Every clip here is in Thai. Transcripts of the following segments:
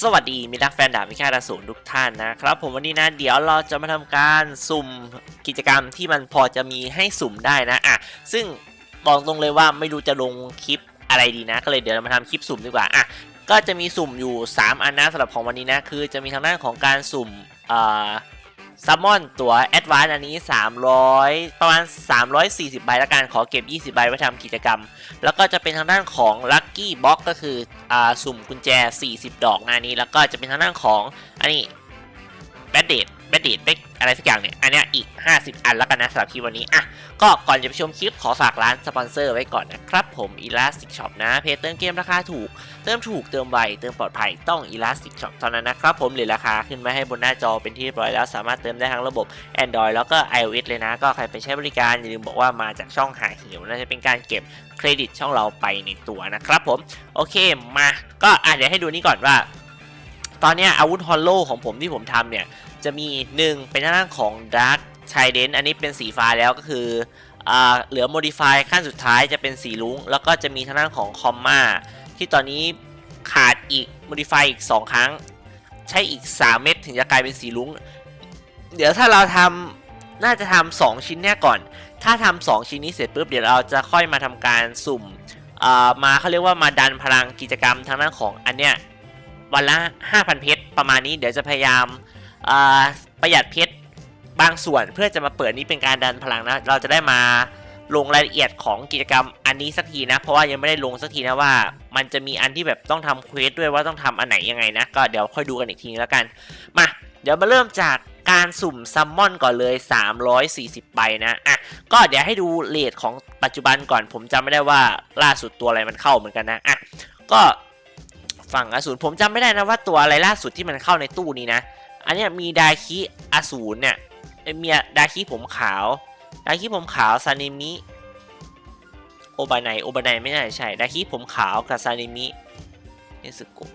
สวัสดีมิตรแฟนดาบมิค่าดาสูงทุกท่านนะครับ ผมวันนี้นะเดี๋ยวเราจะมาทำการสุ่มกิจกรรมที่มันพอจะมีให้สุ่มได้นะอะซึ่งบอกตรงเลยว่าไม่รู้จะลงคลิปอะไรดีนะ ก็เลยเดี๋ยวเรามาทำคลิปสุ่มดีกว่าอะก็จะมีสุ่มอยู่ 3 อันนะสำหรับของวันนี้นะ คือจะมีทางด้านของการสุ่มอ่า ซัมมอนตัวแอดวานอันนี้ 300 ประมาณ 340 ใบละกัน ขอเก็บ 20 ใบไว้ทำกิจกรรม แล้วก็จะเป็นทางด้านของลัคกี้บ็อกก็คืออ่าสุ่มกุญแจ 40 ดอกหนานี้ แล้วก็จะเป็นทางด้านของ อันนี้แบดเดด บดเดดเบอะไรสักอย่างเนี่ย อันนี้อีก 50 อันแล้วกันนะสำหรับคลิปวันนี้ อะ ก็ก่อนจะไปชมคลิปขอฝากร้านสปอนเซอร์ไว้ก่อนนะครับผม Elastic Shop นะ เพจเติมเกมราคาถูก เติมถูก เติมไว เติมปลอดภัย ต้อง Elastic Shop เท่านั้นนะครับผมหรือราคาขึ้นมาให้บนหน้าจอเป็นที่เรียบร้อยแล้วสามารถเติมได้ทั้งระบบ Android แล้วก็ iOS เลยนะ ก็ใครไปใช้บริการอย่าลืมบอกว่ามาจากช่องหาหิวนะจะเป็นการเก็บเครดิตช่องเราไปในตัวนะครับผม โอเค มา ก็อะเดี๋ยวให้ดูนี่ก่อนว่า ตอนนี้อาวุธฮอลโลของผมที่ผมทำเนี่ย จะมี 1 เป็นทางด้านของ Dark Trident อันนี้เป็นสีฟ้าแล้วก็คืออเหลือ Modify ขั้นสุดท้ายจะเป็นสีลุ้ง แล้วก็จะมีทางด้านของ Comma ที่ตอนนี้ขาดอีก Modify อีก 2 ครั้ง ใช้อีก 3 เม็ดถึงจะกลายเป็นสีลุ้ง เดี๋ยวถ้าเราทำน่าจะทำ2ชิ้นเนี่ยก่อน ถ้าทำ2ชิ้นนี้เสร็จปุ๊บเดี๋ยวเราจะค่อยมาทำการสุ่มมาเขาเรียกว่ามาดันพลังกิจกรรมทางด้านของอันเนี้ยวันละ 5,000 เพชรประมาณนี้เดี๋ยวจะพยายาม ประหยัดเพชรบางส่วนเพื่อจะมาเปิดนี้เป็นการดันพลังนะ เราจะได้มาลงรายละเอียดของกิจกรรมอันนี้สักทีนะ เพราะว่ายังไม่ได้ลงสักทีนะว่า มันจะมีอันที่แบบต้องทำเควสด้วยว่าต้องทำอันไหนยังไงนะ ก็เดี๋ยวค่อยดูกันอีกทีแล้วกัน มา เดี๋ยวมาเริ่มจากการสุ่มซัมมอนก่อนเลย 340 ใบนะ อะ ก็เดี๋ยวให้ดูเลทของปัจจุบันก่อน ผมจำไม่ได้ว่าล่าสุดตัวอะไรมันเข้าเหมือนกันนะ อะ ก็ฝั่งอสูรผมจำไม่ได้นะว่าตัวอะไรล่าสุดที่มันเข้าในตู้นี้นะ อันนี้มีดาคิอสูรเนี่ยมีดาคิผมขาว ดาคิผมขาวซานิมิ โอบาไนโอบาไนไม่น่าใช่ ดาคิผมขาวกับซานิมิเนสึโกะ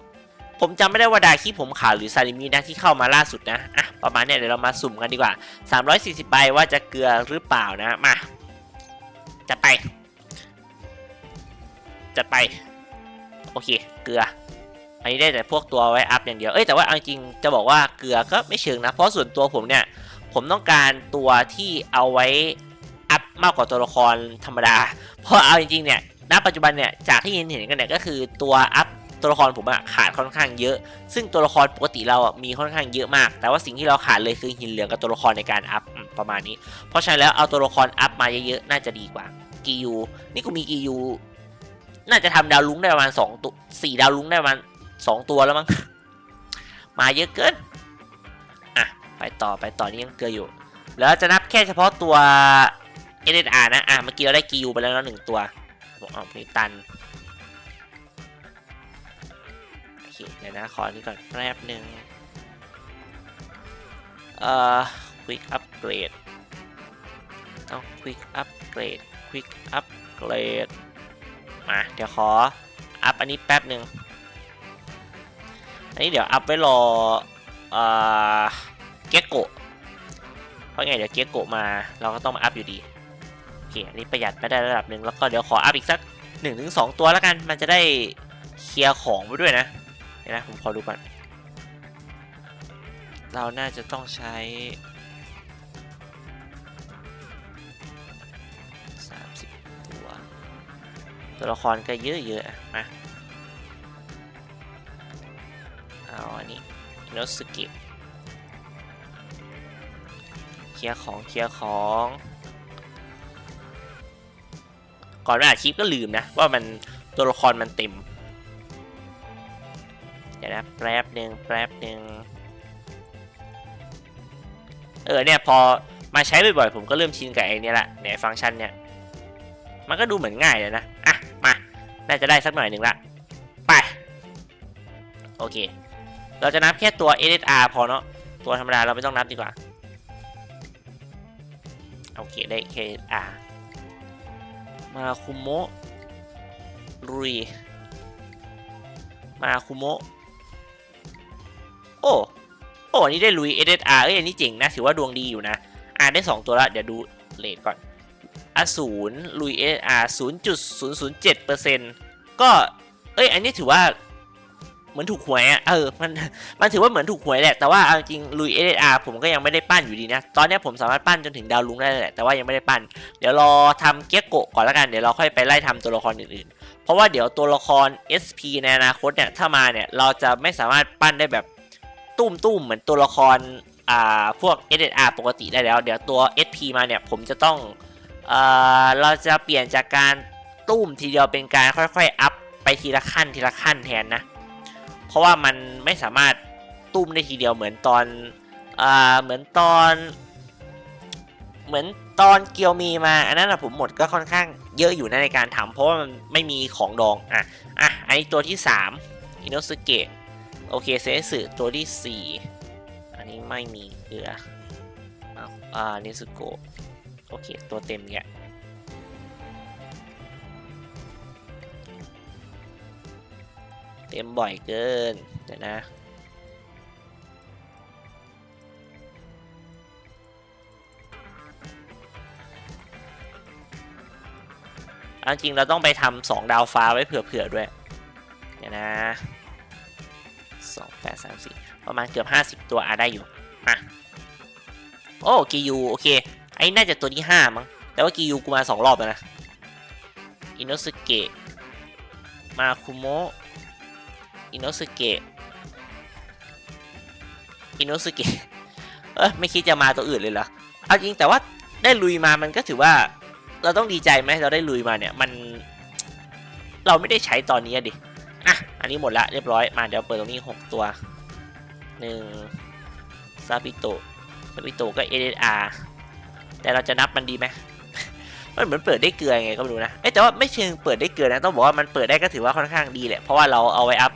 ผมจำไม่ได้ว่าดาคิผมขาวหรือซานิมินะที่เข้ามาล่าสุดนะ อะ ประมาณเนี้ยเดี๋ยวเรามาสุ่มกันดีกว่า 340ใบว่าจะเกลือหรือเปล่านะ มาจัดไปจัดไป โอเค เกลือ อันนี้ได้แต่พวกตัวไว้อัพอย่างเดียว เอ้ยแต่ว่าเอาจริงจะบอกว่าเกลือก็ไม่เชิงนะ เพราะส่วนตัวผมเนี่ย ผมต้องการตัวที่เอาไว้อัพมากกว่าตัวละครธรรมดา เพราะเอาจริงๆเนี่ย ณ ปัจจุบันเนี่ย จากที่เห็นเห็นกันเนี่ยก็คือตัวอัพตัวละครผมอะขาดค่อนข้างเยอะ ซึ่งตัวละครปกติเราอะมีค่อนข้างเยอะมาก แต่ว่าสิ่งที่เราขาดเลยคือหินเหลืองกับตัวละครในการอัพประมาณนี้ เพราะฉะนั้นแล้วเอาตัวละครอัพมาเยอะๆน่าจะดีกว่ากียูนี่กูมีกียูน่าจะทำดาวลุ้งได้ประมาณสองตัวสี่ดาวลุ้งได้ประมาณ สองตัวแล้วมั้ง มาเยอะเกิน อะ ไปต่อไปต่อนี่ยังเกลืออยู่ แล้วจะนับแค่เฉพาะตัว NSR นะ อะ เมื่อกี้เราได้กิวไปแล้วหนึ่งตัวบอกอ๋อนี่ตัน โอเค เดี๋ยวนะ ขอนี้ก่อนแป๊บหนึ่งเอ่อ quick upgrade เอา quick upgrade quick upgrade มา เดี๋ยวขอ อัพอันนี้แป๊บหนึ่ง อันนี้เดี๋ยวอัพไว้รอเกโกะเพราะไงเดี๋ยวเกโกะมาเราก็ต้องมาอัพอยู่ดีโอเคอันนี้ประหยัดไปได้ระดับหนึ่งแล้วก็เดี๋ยวขออัพอีกสัก1นถึงสตัวแล้วกันมันจะได้เคลียร์ของไปด้วยนะเดี๋ยวนะผมขอดูก่อนเราน่าจะต้องใช้30ตัว ตัวละครก็เยอะๆอะมา โนสกิปเคลียร์ของเคลียร์ของ ก่อนไปอัดคลิปก็ลืมนะ ว่ามันตัวละครมันเต็ม เดี๋ยวนะแป๊บหนึ่งแป๊บหนึ่งเออเนี่ยพอมาใช้บ่อยๆผมก็เริ่มชินกับไอ้นี่แหละเนี่ยฟังก์ชันเนี่ย มันก็ดูเหมือนง่ายเลยนะ อะ มา น่าจะได้สักหน่อยหนึ่งละ ไป โอเค เราจะนับแค่ตัว SSR พอเนาะตัวธรรมดาเราไม่ต้องนับดีกว่าโอเคได้ KSR มาคุโมะรุยมาคุโมะโอ้โอ้อันนี้ได้ลุย SSR เอ้ยอันนี้เจ๋งนะถือว่าดวงดีอยู่นะอ่าได้ 2 ตัวล้วเดี๋ยวดูเลทก่อนอสูรลุย SSR 0.007%ก็เอ้ยอันนี้ถือว่า เหมือนถูกหวยอะเออมันมันถือว่าเหมือนถูกหวยแหละแต่ว่าเอาจริงลุยเออาร์ผมก็ยังไม่ได้ปั้นอยู่ดีนะตอนนี้ผมสามารถปั้นจนถึงดาวลุงได้แหละแต่ว่ายังไม่ได้ปั้น เดี๋ยวรอทำเกียโกะก่อนแล้วกันเดี๋ยวเราค่อยไปไล่ทำตัวละครอื่นๆ เพราะว่าเดี๋ยวตัวละคร SP ในอนาคตเนี่ยถ้ามาเนี่ยเราจะไม่สามารถปั้นได้แบบตุ้มตุ้มๆเหมือนตัวละครอ่าพวก SSR ปกติได้แล้ว เดี๋ยวตัว SP มาเนี่ยผมจะต้องอ่อเราจะเปลี่ยนจากการตุ้มทีเดียวเป็นการค่อยๆอัพไปทีละขั้นทีละขั้นแทนนะ เพราะว่ามันไม่สามารถตุ้มได้ทีเดียวเหมือนตอนอ่าเหมือนตอน เหมือนตอนเกียวมีมาอันนั้นนะผมหมดก็ค่อนข้างเยอะอยู่นะในการทำเพราะว่ามันไม่มีของดองอะอะอันนี้ตัวที่3อินโนสเกะโอเคเซสึตัวที่ 4 อันนี้ไม่มีเหลืออะอ่านิสุโกะโอเค ตัวเต็มเนี่ย เต็มบ่อยเกิน เดี๋ยวนะจริงเราต้องไปทำสองดาวฟ้าไว้เผื่อๆด้วย เดี๋ยวนะสองแปดสามสี่ประมาณเกือบห้าสิบตัวอาได้อยู่อะโอ้กิยูโอเค ไอ้น่าจะตัวที่ห้ามั้ง แต่ว่ากิยูกูมาสองรอบแล้วนะ อินโนสเกะมาคุโมะ อินโนสเกะอินโนสเกะเออไม่คิดจะมาตัวอื่นเลยเหรอเอาจริงแต่ว่าได้ลุยมามันก็ถือว่า เราต้องดีใจไหมเราได้ลุยมาเนี่ยมัน เราไม่ได้ใช้ตอนนี้ดิอะอันนี้หมดละเรียบร้อยมาเดี๋ยวเปิดตรงนี้ 6 ตัวหนึ่งซาบิโตซาบิโตก็ SSR แต่เราจะนับมันดีไหมมันเหมือนเปิดได้เกลือไงก็ไม่รู้นะเอ้แต่ว่าไม่เชิงเปิดได้เกลือนะต้องบอกว่ามันเปิดได้ก็ถือว่าค่อนข้างดีแหละเพราะว่าเราเอาไว้อัพ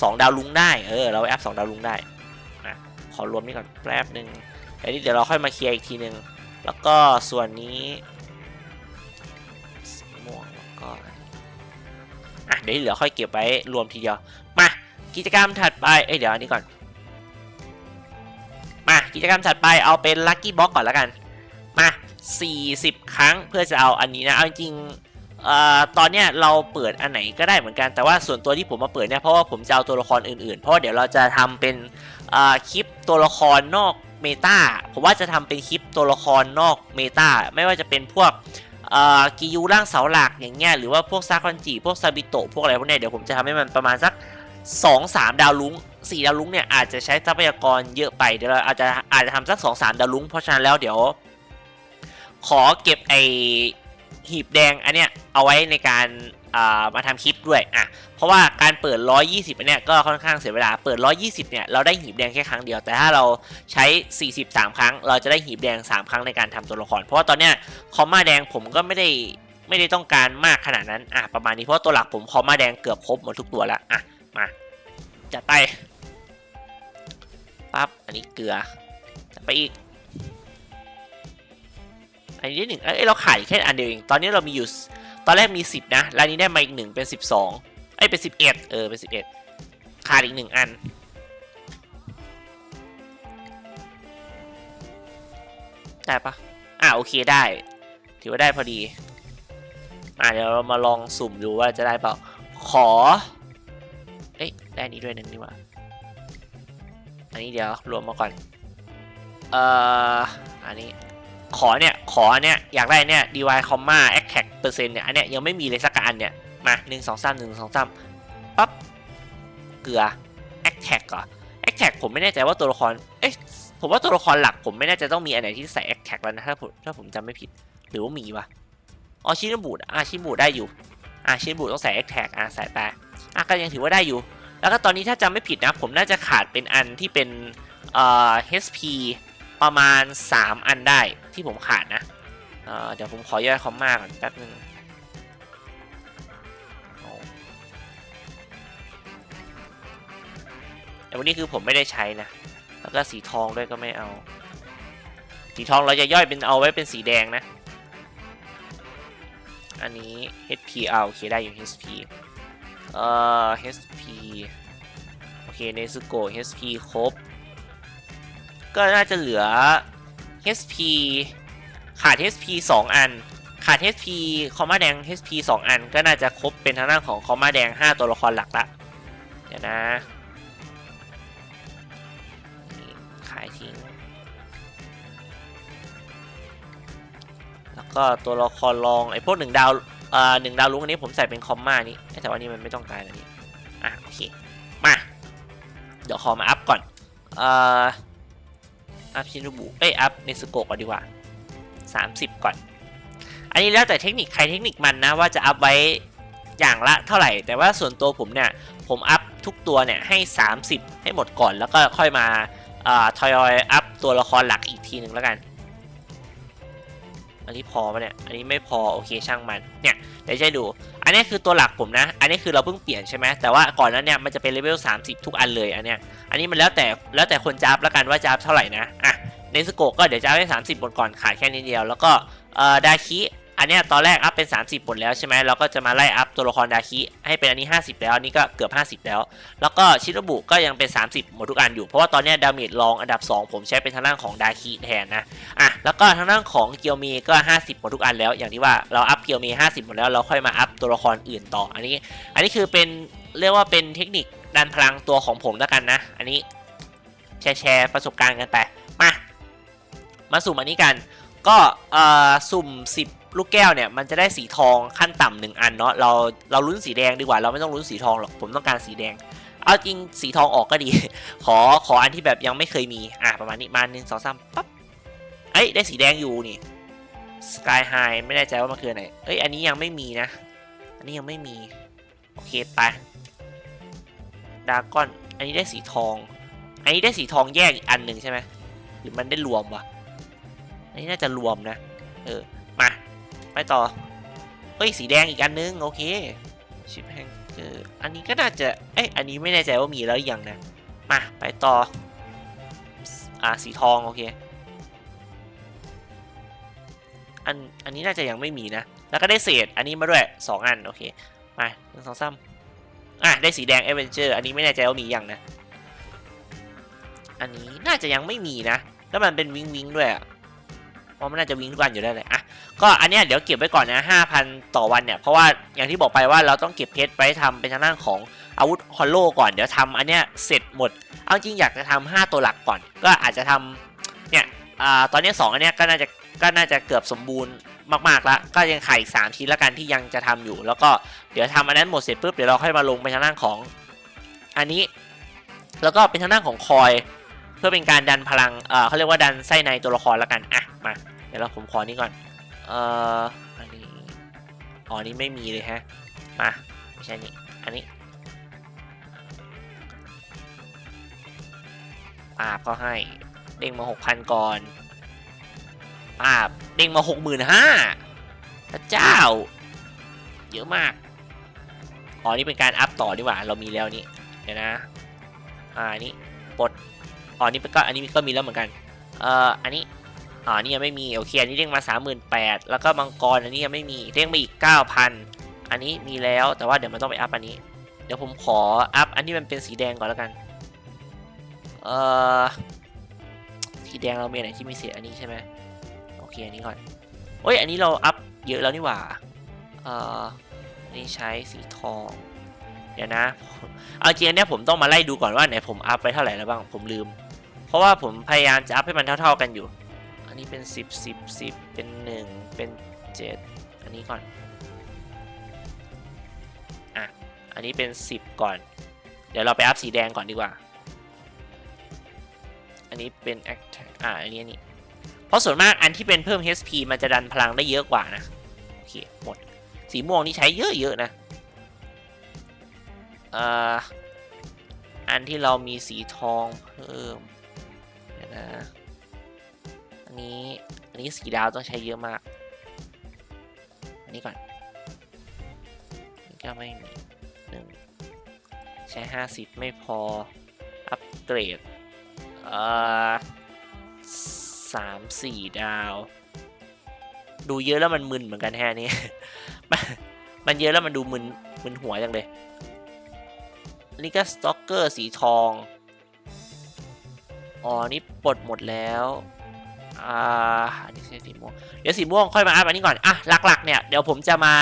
สองดาวลุงได้เออเราไว้อัพสองดาวลุงได้อะขอรวมนี่ก่อนแป๊บหนึ่งอันนี้เดี๋ยวเราค่อยมาเคลียร์อีกทีหนึ่งแล้วก็ส่วนนี้สีม่วงแล้วก็อะเดี๋ยวเหลือค่อยเก็บไว้รวมทีเดียวมากิจกรรมถัดไปเอ้ยเดี๋ยวอันนี้ก่อนมากิจกรรมถัดไปเอาเป็นลัคกี้บ็อกก่อนแล้วกันมา40 ครั้งเพื่อจะเอาอันนี้นะเอาจริง ตอนเนี้ยเราเปิดอันไหนก็ได้เหมือนกันแต่ว่าส่วนตัวที่ผมมาเปิดเนี่ยเพราะว่าผมจะเอาตัวละครอื่นๆ เพราะาเดี๋ยวเราจะทำเป็นคลิปตัวละครนอกเมตาผมว่าจะทำเป็นคลิปตัวละครนอกเมตาไม่ว่าจะเป็นพวกกิยูร่างเสาหลักอย่างเงี้ยหรือว่าพวกซาคอนจิพวกซาบิโตะพวกอะไรพวกเนี้ยเดี๋ยวผมจะทำให้มันประมาณสัก 2 3 ดาวลุ้ง4ดาวลุ้งเนี่ยอาจจะใช้ทรัพยากรเยอะไปเดี๋ยวเราอาจจะอาจจะทำสัก 2 3 ดาวลุ้งเพราะฉะนั้นแล้วเดี๋ยวขอเก็บไอ หีบแดงอันเนี้ยเอาไว้ในการมาทำคลิปด้วยอะเพราะว่าการเปิด 120 อันเนี้ยก็ค่อนข้างเสียเวลา เปิด 120 เนี่ยเราได้หีบแดงแค่ครั้งเดียว แต่ถ้าเราใช้ 43 ครั้ง เราจะได้หีบแดง 3 ครั้งในการทำตัวละคร เพราะว่าตอนเนี้ยคอมมาแดงผมก็ไม่ได้ไม่ได้ต้องการมากขนาดนั้น อะประมาณนี้ เพราะตัวหลักผมคอมมาแดงเกือบครบหมดทุกตัวแล้วอะมาจัดไปปั๊บอันนี้เกลือจัดไปอีก อันนี้หนึ่งเอ้ยเราขายแค่อันเดียวเอง ตอนนี้เรามีอยู่ ตอนแรกมี 10 นะรายนี้ได้มาอีกหนึ่งเป็น 12เอ้ยเป็น 11 เออเป็น 11 ขาดอีกหนึ่งอัน ได้ปะอะโอเคได้ ถือว่าได้พอดี อะเดี๋ยวเรามาลองสุ่มดูว่าจะได้เปล่า ขอ เอ้ยได้นี้ด้วยหนึ่งนี่หว่า อันนี้เดี๋ยวรวมมาก่อน เอ่อ อันนี้ ขอเนี่ย ขอเนี้ยอยากได้เนี่ย dy comma attack เปอร์เซ็นต์เนี่ยอันเนี้ยยังไม่มีเลยสักอันเนี่ย มาหนึ่งสองสามหนึ่งสองสามปั๊บเกลือ attack เหรอ attack ผมไม่แน่ใจว่าตัวละครเอ๊ะผมว่าตัวละครหลักผมไม่แน่าจต้องมีอันไหนที่ใส่ attack แล้วนะถ้าผมถ้าผมจำไม่ผิดหรือว่ามีวะอ๋อชินบูดอะชินบูดได้อยู่อะชินบูดต้องใส่ attack อะใส่ไปอะก็ยังถือว่าได้อยู่ แล้วก็ตอนนี้ถ้าจำไม่ผิดนะ ผมน่าจะขาดเป็นอันที่เป็นเอ่อ HP ประมาณ 3 อันได้ ที่ผมขาดนะเเดี๋ยวผมขอย่อยคอมมาก่อนแป๊บนึงเอาแต่วันนี้คือผมไม่ได้ใช้นะ แล้วก็สีทองด้วยก็ไม่เอา สีทองเราจะย่อยเป็นเอาไว้เป็นสีแดงนะ อันนี้ HP เอาโอเคได้อยู่ HP เอ่อ HP โอเคเนซุโก HP ครบ ก็น่าจะเหลือ HP ขาด HP 2 อัน ขาด HP คอมมาแดง HP 2 อัน ก็น่าจะครบเป็นทางด้านของคอมมาแดง 5 ตัวละครหลักละ เดี๋ยวนะขายทิ้ง แล้วก็ตัวละครรองไอ้พวกหนึ่งดาวเอ่อหนึ่งดาวลุงอันนี้ผมใส่เป็นคอมมานี่แต่ว่านี่มันไม่ต้องการอันนี้ อะโอเค มา เดี๋ยวขอมาอัพก่อน เอ่อ อัพชินุบุเอ้ย อัพเนสโกะก่อนดีกว่า 30 ก่อน อันนี้แล้วแต่เทคนิคใครเทคนิคมันนะว่าจะอัพไว้อย่างละเท่าไหร่ แต่ว่าส่วนตัวผมเนี่ย ผมอัพทุกตัวเนี่ยให้ 30 ให้หมดก่อนแล้วก็ค่อยมาเอ่อทยอยอัพตัวละครหลักอีกทีหนึ่งแล้วกัน อันนี้พอปะเนี่ย อันนี้ไม่พอโอเคช่างมัน เนี่ยเดี๋ยวจะให้ดู อันนี้คือตัวหลักผมนะ อันนี้คือเราเพิ่งเปลี่ยนใช่ไหมแต่ว่าก่อนนั้นเนี่ยมันจะเป็นเลเวล30 ทุกอันเลยอันเนี้ย อันนี้มันแล้วแต่แล้วแต่คนจับแล้วกันว่าจับเท่าไหร่นะ อะในสโกก็เดี๋ยวจับให้30 บนก่อนขายแค่นี้เดียว แล้วก็เอ่อดาคิ อันนี้ตอนแรกอัพเป็น 30บนแล้วใช่ไหมเราก็จะมาไล่อัพตัวละครดาคิให้เป็นอันนี้ 50 แล้วอันนี้ก็เกือบ 50 แล้ว แล้วก็ชิโนบุก็ยังเป็น 30 หมดทุกอันอยู่ เพราะว่าตอนนี้ดาเมจรองอันดับ 2 ผมใช้เป็นทางด้านของดาคิแทนนะอะแล้วก็ทางด้านของเกียวมีก็ 50 หมดทุกอันแล้ว อย่างที่ว่าเราอัพเกียวมี 50 หมดแล้วเราค่อยมาอัพตัวละครอื่นต่ออันนี้ อันนี้คือเป็นเรียกว่าเป็นเทคนิคดันพลังตัวของผมแล้วกันนะ อันนี้แชร์แชร์ประสบการณ์กันไปมามาสุ่มอันนี้กัน ก็เอ่อสุ่ม 10 ลูกแก้วเนี่ยมันจะได้สีทองขั้นต่ำหนึ่งอันเนาะเราเราลุ้นสีแดงดีกว่าเราไม่ต้องลุ้นสีทองหรอกผมต้องการสีแดง เอาจริงสีทองออกก็ดี ขอขออันที่แบบยังไม่เคยมีอะประมาณนี้มาหนึ่งสองสามปั๊บเอ้ยได้สีแดงอยู่นี่ Sky High ไม่แน่ใจว่ามันคืออะไรเอ้ยอันนี้ยังไม่มีนะ อันนี้ยังไม่มี โอเคไปดากอนอันนี้ได้สีทอง อันนี้ได้สีทองแยกอีกอันหนึ่งใช่ไหมหรือมันได้รวมวะอันนี้น่าจะรวมนะ เออ ไปต่อ เฮ้ย สีแดงอีกอันนึง โอเค ชิปแฮงเกอร์ อันนี้ก็น่าจะ เอ้ย อันนี้ไม่แน่ใจว่ามีแล้วยังนะ มา ไปต่อ อ่า สีทอง โอเค อัน อันนี้น่าจะยังไม่มีนะ แล้วก็ได้เศษ อันนี้มาด้วย 2 อัน โอเค มาหนึ่งสองสามอะ ได้สีแดงเอเวนเจอร์ อันนี้ไม่แน่ใจว่ามียังนะ อันนี้น่าจะยังไม่มีนะ แล้วมันเป็นวิงวิงด้วยอะ เพราะมันน่าจะวิ่งทุกวันอยู่ได้เลยอะก็อันเนี้ยเดี๋ยวเก็บไว้ก่อนนะ5,000 ต่อวันเนี่ยเพราะว่าอย่างที่บอกไปว่าเราต้องเก็บเพชรไว้ทำเป็นทางด้านของอาวุธฮอลโลก่อนเดี๋ยวทำอันเนี้ยเสร็จหมด เอาจริงอยากจะทำ5ตัวหลักก่อน ก็อาจจะทำเนี่ยอ่าตอนนี้2อันเนี้ยก็น่าจะก็น่าจะเกือบสมบูรณ์มากๆแล้วก็ยังขาดอีก3ชิ้นละกันที่ยังจะทำอยู่ แล้วก็เดี๋ยวทำอันนั้นหมดเสร็จปุ๊บเดี๋ยวเราค่อยมาลงไปทางด้านของอันนี้ แล้วก็เป็นทางด้านของคอย เพื่อเป็นการดันพลังเออเขาเรียกว่าดันไส้ในตัวละครแล้วกัน อะ มา เดี๋ยวเราผมขอนี้ก่อน เอ่อ อันนี้ อ๋อ นี่ไม่มีเลยฮะ มา ไม่ใช่นี่ อันนี้ปาบก็ให้ เด้งมาหกพันก่อนปาบ เด้งมาหกหมื่นห้าพระเจ้า เยอะมาก อ๋อ นี่เป็นการอัพต่อดีกว่า เรามีแล้วนี่ เดี๋ยวนะ อ่าอันนี้ปลด อ๋อนี่ก็อันนี้ก็มีแล้วเหมือนกันเอ่ออันนี้อ๋อนี่ยังไม่มีโอเคอันนี้เด้งมา 38,000แล้วก็มังกรอันนี้ยังไม่มีเด้งมาอีก 9,000 อันนี้มีแล้วแต่ว่าเดี๋ยวมันต้องไปอัพอันนี้ เดี๋ยวผมขออัพอันที่มันเป็นสีแดงก่อนแล้วกันเอ่อสีแดงเรามีอันไหนที่มีเศษอันนี้ใช่ไหมโอเคอันนี้ก่อนโอ้ยอันนี้เราอัพเยอะแล้วนี่หว่าเอ่ออันนี้ใช้สีทองเดี๋ยวนะ เอาจริงอันเนี้ยผมต้องมาไล่ดูก่อนว่าไหนผมอัพไปเท่าไหร่แล้วบ้างผมลืม เพราะว่าผมพยายามจะอัพให้มันเท่า ๆกันอยู่ อันนี้เป็น 10 10 10 เป็น 1 เป็น 7 อันนี้ก่อน อะ อันนี้เป็น 10 ก่อน เดี๋ยวเราไปอัพสีแดงก่อนดีกว่า อันนี้เป็น attack อะ อันนี้อันนี้ เพราะส่วนมากอันที่เป็นเพิ่ม HP มันจะดันพลังได้เยอะกว่านะ โอเค หมด สีม่วงนี่ใช้เยอะๆนะอ่ออันที่เรามีสีทองเพิ่ม นะ อันนี้ อันนี้สีดาวต้องใช้เยอะมาก อันนี้ก่อนนี่ก็ไม่มีหนึ่งใช้ห้าสิบไม่พอ อัปเกรด เอ่อสามสี่ดาว ดูเยอะแล้วมันมึนเหมือนกันแฮนี่มันมันเยอะแล้วมันดูมึนมึนหัวจังเลยอันนี้ก็สต็อกเกอร์สีทอง อ๋อ นี่ปลดหมดแล้ว อ่า อันนี้ใช่สีม่วง เดี๋ยวสีม่วงค่อยมาอัพอันนี้ก่อน อะ หลักๆ เนี่ย เดี๋ยวผมจะมา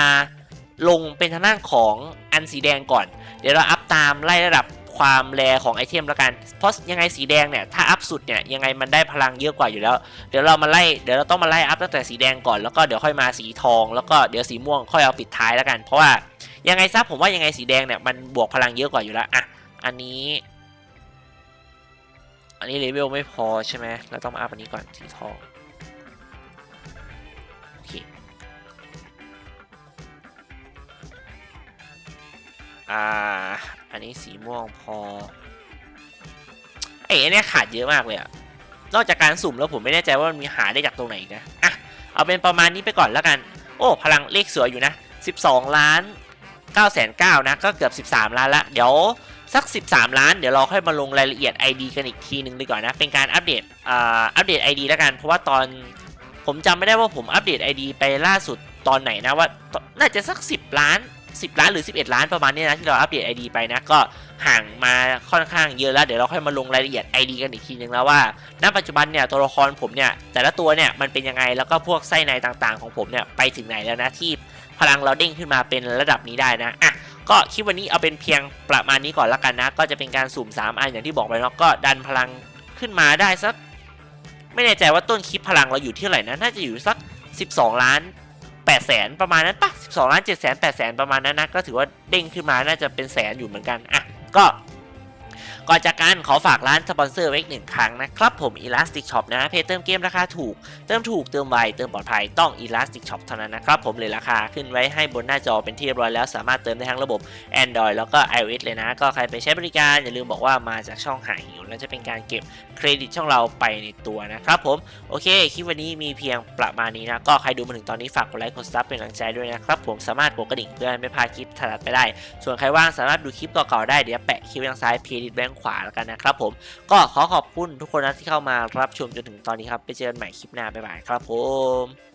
ลงเป็นทางด้านของอันสีแดงก่อน เดี๋ยวเราอัพตามไล่ระดับความแรของไอเทมแล้วกัน เพราะยังไงสีแดงเนี่ย ถ้าอัพสุดเนี่ย ยังไงมันได้พลังเยอะกว่าอยู่แล้ว เดี๋ยวเรามาไล่ เดี๋ยวเราต้องมาไล่อัพตั้งแต่สีแดงก่อน แล้วก็เดี๋ยวค่อยมาสีทอง แล้วก็เดี๋ยวสีม่วงค่อยเอาปิดท้ายแล้วกัน เพราะว่ายังไงซะผมว่ายังไงสีแดงเนี่ยมันบวกพลังเยอะกว่าอยู่แล้ว อะ อันนี้ อันนี้เลเวลไม่พอใช่ไหมเราต้องมาอัพอันนี้ก่อนสีทองโอเคอ่าอันนี้สีม่วงพอไอ้อันเนี่ยขาดเยอะมากเลยอะนอกจากการสุ่มแล้วผมไม่แน่ใจว่ามันมีหาได้จากตรงไหนอีกนะอะเอาเป็นประมาณนี้ไปก่อนแล้วกัน โอ้พลังเลขสวยอยู่นะ 12 ล้าน9แสน9นะก็เกือบ 13 ล้านละเดี๋ยว สัก 13 ล้าน เดี๋ยวเราค่อยมาลงรายละเอียด ID กันอีกทีหนึ่งดีกว่านะ เป็นการอัปเดตอัปเดต ID แล้วกัน เพราะว่าตอนผมจำไม่ได้ว่าผมอัปเดต ID ไปล่าสุดตอนไหนนะว่า น่าจะสัก 10 ล้าน 10 ล้านหรือ 11 ล้านประมาณนี้นะที่เราอัปเดต ID ไปนะ ก็ห่างมาค่อนข้างเยอะแล้ว เดี๋ยวเราค่อยมาลงรายละเอียด ID กันอีกทีหนึ่งแล้วว่า ณ ปัจจุบันเนี่ยตัวละครผมเนี่ยแต่ละตัวเนี่ยมันเป็นยังไง แล้วก็พวกไส้ในต่างๆ ของผมเนี่ยไปถึงไหนแล้วนะที่พลังเราเด้งขึ้นมาเป็นระดับนี้ได้นะอะ ก็คลิปวันนี้เอาเป็นเพียงประมาณนี้ก่อนละกันนะ ก็จะเป็นการสุ่ม3อันอย่างที่บอกไปเนาะก็ดันพลังขึ้นมาได้สัก ไม่แน่ใจว่าต้นคลิปพลังเราอยู่ที่เท่าไหร่นะน่าจะอยู่สัก 12 ล้าน8แสนประมาณนั้นปะ12ล้าน7แสน8แสนประมาณนั้นนะก็ถือว่าเด้งขึ้นมาน่าจะเป็นแสนอยู่เหมือนกันอะก็ ก่อนจากการขอฝากร้านสปอนเซอร์ไว้อีกหนึ่งครั้งนะครับผม Elastic Shop นะเพจเติมเกมราคาถูก เติมถูกเติมไวเติมปลอดภัยต้อง Elastic Shop เท่านั้นนะครับผมเลยราคาขึ้นไว้ให้บนหน้าจอเป็นที่เรียบร้อยแล้วสามารถเติมได้ทั้งระบบ Android แล้วก็ iOS เลยนะ ก็ใครไปใช้บริการอย่าลืมบอกว่ามาจากช่องหาหิวแล้วจะเป็นการเก็บเครดิตช่องเราไปในตัวนะครับผมโอเคคลิปวันนี้มีเพียงประมาณนี้นะก็ใครดูมาถึงตอนนี้ฝากกดไลค์กดซับเป็นกำลังใจด้วยนะครับผมสามารถกดกระดิ่งเพื่อให้ไม่พลาดคลิปถัดไปได้ ส่วนใครว่างสามารถดูคลิปเก่าๆได้เดี๋ยวแปะคลิปทางซ้ายเพจดิแบงขวาแล้วกันนะครับผมก็ขอขอบคุณทุกคนนะที่เข้ามารับชมจนถึงตอนนี้ครับไปเจอกันใหม่คลิปหน้าบ๊ายบายครับผม